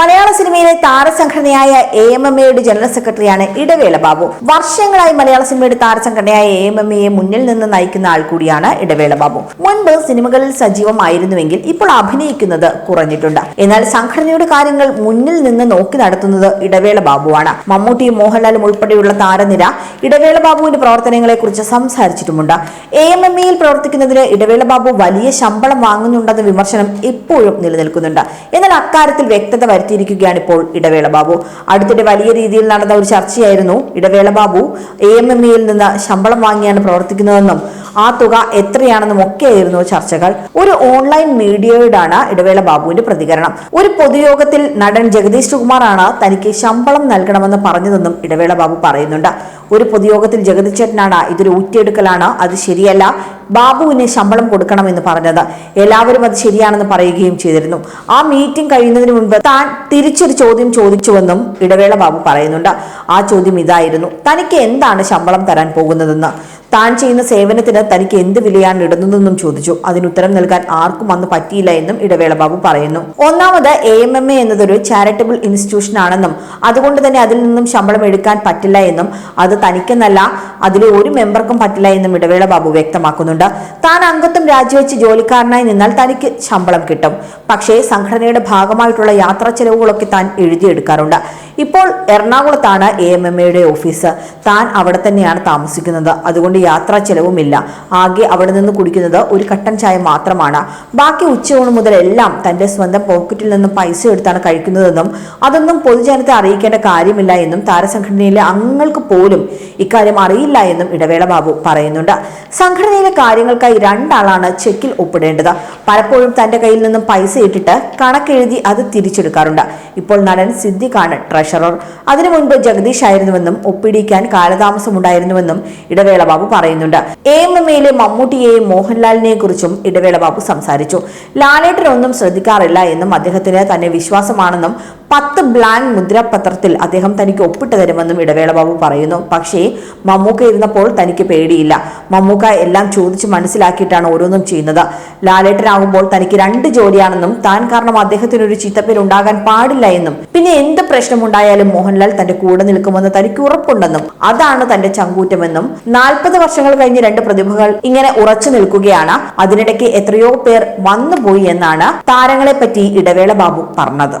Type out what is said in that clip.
മലയാള സിനിമയിലെ താരസംഘടനയായ A M M എയുടെ ജനറൽ സെക്രട്ടറിയാണ് ഇടവേള ബാബു. വർഷങ്ങളായി മലയാള സിനിമയുടെ താരസംഘടനയായ എ എം എം എയെ മുന്നിൽ നിന്ന് നയിക്കുന്ന ആൾ കൂടിയാണ് ഇടവേള ബാബു. മുൻപ് സിനിമകളിൽ സജീവമായിരുന്നുവെങ്കിൽ ഇപ്പോൾ അഭിനയിക്കുന്നത് കുറഞ്ഞിട്ടുണ്ട്. എന്നാൽ സംഘടനയുടെ കാര്യങ്ങൾ മുന്നിൽ നിന്ന് നോക്കി നടത്തുന്നത് ഇടവേള ബാബുവാണ്. മമ്മൂട്ടിയും മോഹൻലാലും ഉൾപ്പെടെയുള്ള താരനിര ഇടവേള ബാബുവിന്റെ പ്രവർത്തനങ്ങളെ കുറിച്ച് സംസാരിച്ചിട്ടുമുണ്ട് എ എം എം എയിൽ പ്രവർത്തിക്കുന്നതിന് ഇടവേള ബാബു വലിയ ശമ്പളം വാങ്ങുന്നുണ്ടെന്ന വിമർശനം ഇപ്പോഴും നിലനിൽക്കുന്നുണ്ട്. എന്നാൽ അക്കാര്യത്തിൽ വ്യക്തത വരുത്തിയിരിക്കുകയാണ് ഇപ്പോൾ ഇടവേള ബാബു അടുത്തിടെ വലിയ രീതിയിൽ നടന്ന ഒരു ചർച്ചയായിരുന്നു Idavela Babu A M M ഇയിൽ നിന്ന് ശമ്പളം വാങ്ങിയാണ് പ്രവർത്തിക്കുന്നതെന്നും ആ തുക എത്രയാണെന്നും ഒക്കെയായിരുന്നു ചർച്ചകൾ. ഒരു ഓൺലൈൻ മീഡിയയോടാണ് ഇടവേള ബാബുവിന്റെ പ്രതികരണം. ഒരു പൊതുയോഗത്തിൽ നടൻ ജഗദീഷ് സുകുമാറാണ് തനിക്ക് ശമ്പളം നൽകണമെന്ന് പറഞ്ഞതെന്നും ഇടവേള ബാബു പറയുന്നുണ്ട്. ഒരു പൊതുയോഗത്തിൽ ജഗദീഷ് ചേട്ടനാണ് ഇതൊരു ഊറ്റിയെടുക്കലാണ് അത് ശരിയല്ല ബാബുവിന് ശമ്പളം കൊടുക്കണമെന്ന് പറഞ്ഞത്. എല്ലാവരും അത് ശരിയാണെന്ന് പറയുകയും ചെയ്തിരുന്നു. ആ മീറ്റിംഗ് കഴിയുന്നതിന് മുൻപ് താൻ തിരിച്ചൊരു ചോദ്യം ചോദിച്ചുവെന്നും ഇടവേള ബാബു പറയുന്നുണ്ട്. ആ ചോദ്യം ഇതായിരുന്നു. തനിക്ക് എന്താണ് ശമ്പളം തരാൻ പോകുന്നതെന്ന്? താൻ ചെയ്യുന്ന സേവനത്തിന് തനിക്ക് എന്ത് വിലയാണ് ഇടുന്നതെന്നും ചോദിച്ചു. അതിന് ഉത്തരം നൽകാൻ ആർക്കും അന്ന് പറ്റിയില്ല എന്നും ഇടവേള ബാബു പറയുന്നു. ഒന്നാമത് എ എം എം എ എന്നതൊരു ചാരിറ്റബിൾ ഇൻസ്റ്റിറ്റ്യൂഷൻ ആണെന്നും അതുകൊണ്ട് തന്നെ അതിൽ നിന്നും ശമ്പളം എടുക്കാൻ പറ്റില്ല എന്നും അത് തനിക്കെന്നല്ല അതിലെ ഒരു മെമ്പർക്കും പറ്റില്ല എന്നും ഇടവേള ബാബു വ്യക്തമാക്കുന്നുണ്ട്. താൻ അംഗത്വം രാജിവെച്ച് ജോലിക്കാരനായി നിന്നാൽ തനിക്ക് ശമ്പളം കിട്ടും. പക്ഷേ സംഘടനയുടെ ഭാഗമായിട്ടുള്ള യാത്രാ ചെലവുകളൊക്കെ താൻ എഴുതിയെടുക്കാറുണ്ട്. ഇപ്പോൾ എറണാകുളത്താണ് എ എം എം എയുടെ ഓഫീസ്. താൻ അവിടെ തന്നെയാണ് താമസിക്കുന്നത്. അതുകൊണ്ട് യാത്രാ ചെലവുമില്ല. ആകെ അവിടെ നിന്ന് കുടിക്കുന്നത് ഒരു കട്ടൻ ചായ മാത്രമാണ്. ബാക്കി ഉച്ചയൂണ് മുതൽ എല്ലാം തന്റെ സ്വന്തം പോക്കറ്റിൽ നിന്നും പൈസ എടുത്താണ് കഴിക്കുന്നതെന്നും അതൊന്നും പൊതുജനത്തെ അറിയിക്കേണ്ട കാര്യമില്ല എന്നും താരസംഘടനയിലെ അംഗങ്ങൾക്ക് പോലും ഇക്കാര്യം അറിയില്ല എന്നും ഇടവേള ബാബു പറയുന്നുണ്ട്. സംഘടനയിലെ കാര്യങ്ങൾക്കായി രണ്ടാളാണ് ചെക്കിൽ ഒപ്പിടേണ്ടത്. പലപ്പോഴും തന്റെ കയ്യിൽ നിന്നും പൈസ ഇട്ടിട്ട് കണക്കെഴുതി അത് തിരിച്ചെടുക്കാറുണ്ട്. ഇപ്പോൾ നടൻ സിദ്ദിഖാണ് ട്രഷറർ അതിനു മുൻപ് ജഗദീഷ് ആയിരുന്നുവെന്നും ഒപ്പിടിക്കാൻ കാലതാമസമുണ്ടായിരുന്നുവെന്നും ഇടവേള ബാബു പറയുന്നുണ്ട്. എ എം എം എയിലെ മമ്മൂട്ടിയെയും മോഹൻലാലിനെയും കുറിച്ചും ഇടവേള ബാബു സംസാരിച്ചു. ലാലേട്ടനൊന്നും ശ്രദ്ധിക്കാറില്ല എന്നും അദ്ദേഹത്തിന് തന്നെ വിശ്വാസമാണെന്നും പത്ത് ബ്ലാങ്ക് മുദ്രാപത്രത്തിൽ അദ്ദേഹം തനിക്ക് ഒപ്പിട്ട് തരുമെന്നും ഇടവേള ബാബു പറയുന്നു. പക്ഷേ മമ്മൂക്ക ഇരുന്നപ്പോൾ തനിക്ക് പേടിയില്ല. മമ്മൂക്ക എല്ലാം ചോദിച്ച് മനസ്സിലാക്കിയിട്ടാണ് ഓരോന്നും ചെയ്യുന്നത്. ലാലേട്ടനാകുമ്പോൾ തനിക്ക് രണ്ട് ജോലിയാണെന്നും താൻ കാരണം അദ്ദേഹത്തിന് ഒരു ചീത്തപ്പേര് ഉണ്ടാകാൻ പാടില്ല എന്നും പിന്നെ എന്ത് പ്രശ്നമുണ്ടായാലും മോഹൻലാൽ തന്റെ കൂടെ നിൽക്കുമെന്ന് തനിക്ക് ഉറപ്പുണ്ടെന്നും അതാണ് തന്റെ ചങ്കൂറ്റമെന്നും നാൽപ്പത് വർഷങ്ങൾ കഴിഞ്ഞ് രണ്ട് പ്രതിഭകൾ ഇങ്ങനെ ഉറച്ചു നിൽക്കുകയാണ്. അതിനിടയ്ക്ക് എത്രയോ പേർ വന്നുപോയി എന്നാണ് താരങ്ങളെ പറ്റി ഇടവേള ബാബു പറഞ്ഞത്.